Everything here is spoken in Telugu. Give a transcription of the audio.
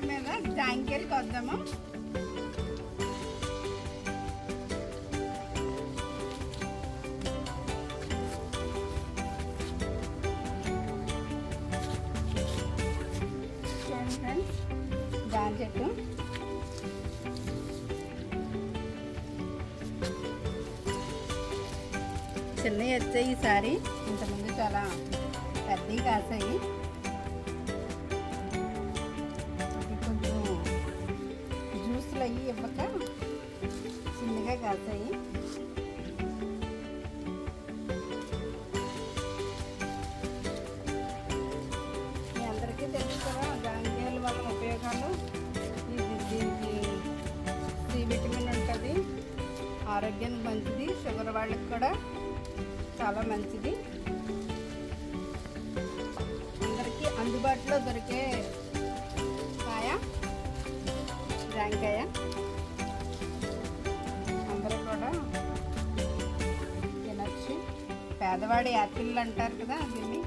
దగ్గరికి వద్దాము? చూడండి ఫ్రెండ్స్ చెట్టు చిన్నవి వచ్చాయి ఈసారి ఇంతకుముందు చాలా పెద్దవి కాసాయి. జ్యూస్లు చిన్నగా కాస్తాయి మీ అందరికీ తెలుసు కదా జాంకాయల వల్ల ఉపయోగాలు. ఇది దీనికి సి విటమిన్ ఉంటుంది. ఆరోగ్యానికి మంచిది షుగర్ వాళ్ళకి కూడా చాలా మంచిది. అందరికీ అందుబాటులో దొరికే కాయ జాంకాయ. పేదవాడి యాపిల్ అంటారు కదా దీన్ని